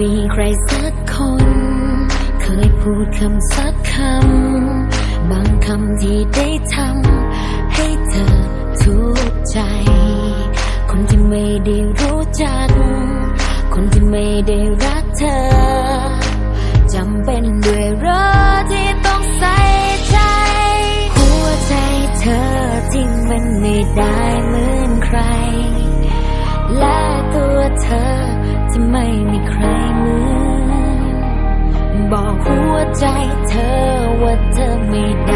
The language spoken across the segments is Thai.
มีใครสักคน เคยพูดคำสักคำ บางคำที่ได้ทำให้เธอทุกข์ใจ คนที่ไม่ได้รู้จัก คนที่ไม่ได้รักเธอจำเป็นด้วยรอที่ะไม่มีใครเหมือน บอกหัวใจเธอว่าเธอไม่ได้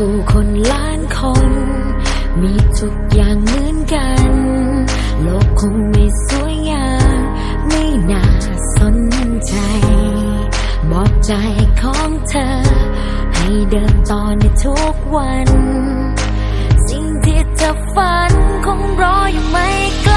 ผู้คนล้านคน มีทุกอย่างเหมือนกัน โลกคงไม่สวยงามไม่น่าสนใจ บอกใจของเธอ ให้เดินต่อในทุกวัน สิ่งที่เธอฝันคงรออยู่ไม่ไกล